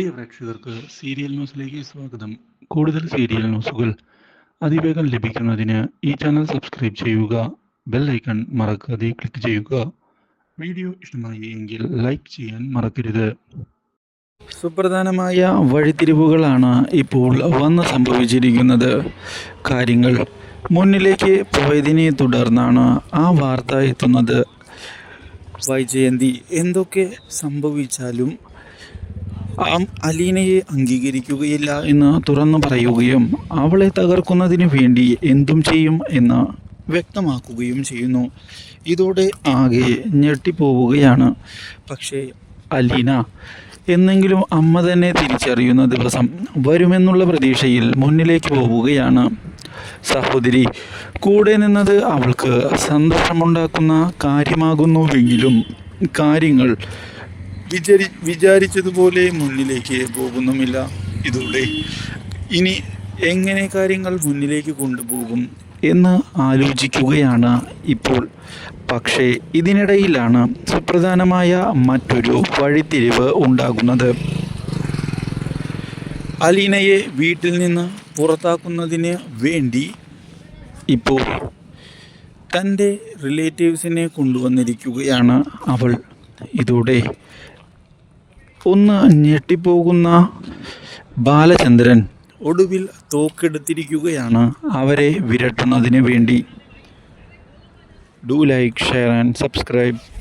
പ്രിയ പ്രേക്ഷകർക്ക് സീരിയൽ ന്യൂസിലേക്ക് സ്വാഗതം. കൂടുതൽ സീരിയൽ ന്യൂസുകൾ അതിവേഗം ലഭിക്കുന്നതിന് ഈ ചാനൽ സബ്സ്ക്രൈബ് ചെയ്യുക ബെൽ ഐക്കൺ മറക്കാതെ ക്ലിക്ക് ചെയ്യുക. വീഡിയോ ഇഷ്ടമായി എങ്കിൽ ലൈക്ക് ചെയ്യാൻ മറക്കരുത്. സുപ്രധാനമായ വഴിത്തിരിവുകളാണ് ഇപ്പോൾ വന്ന് സംഭവിച്ചിരിക്കുന്നത്. കാര്യങ്ങൾ മുന്നിലേക്ക് പോയതിനെ തുടർന്നാണ് ആ വാർത്ത എത്തുന്നത്. വൈജയന്തി എന്തൊക്കെ സംഭവിച്ചാലും അലീനയെ അംഗീകരിക്കുകയില്ല എന്ന് തുറന്നു പറയുകയും അവളെ തകർക്കുന്നതിന് വേണ്ടി എന്തും ചെയ്യും എന്ന് വ്യക്തമാക്കുകയും ചെയ്യുന്നു. ഇതോടെ ആകെ ഞെട്ടിപ്പോവുകയാണ്. പക്ഷേ അലീന എന്നെങ്കിലും അമ്മ തന്നെ തിരിച്ചറിയുന്ന ദിവസം വരുമെന്നുള്ള പ്രതീക്ഷയിൽ മുന്നിലേക്ക് പോവുകയാണ്. സഹോദരി കൂടെ നിന്നത് അവൾക്ക് സന്തോഷമുണ്ടാക്കുന്ന കാര്യമാകുന്നുവെങ്കിലും കാര്യങ്ങൾ വിചാരി വിചാരിച്ചതുപോലെ മുന്നിലേക്ക് പോകുന്നുമില്ല. ഇതോടെ ഇനി എങ്ങനെ കാര്യങ്ങൾ മുന്നിലേക്ക് കൊണ്ടുപോകും എന്ന് ആലോചിക്കുകയാണ് ഇപ്പോൾ. പക്ഷേ ഇതിനിടയിലാണ് സുപ്രധാനമായ മറ്റൊരു വഴിത്തിരിവ് ഉണ്ടാകുന്നത്. അലീനയെ വീട്ടിൽ നിന്ന് പുറത്താക്കുന്നതിന് വേണ്ടി ഇപ്പോൾ തന്റെ റിലേറ്റീവ്സിനെ കൊണ്ടുവന്നിരിക്കുകയാണ് അവൾ. ഇതോടെ ഒന്ന് ഞെട്ടിപ്പോകുന്ന ബാലചന്ദ്രൻ ഒടുവിൽ തോക്കെടുത്തിരിക്കുകയാണ്. അവരെ വിരട്ടുന്നതിന് വേണ്ടി. Do like share and subscribe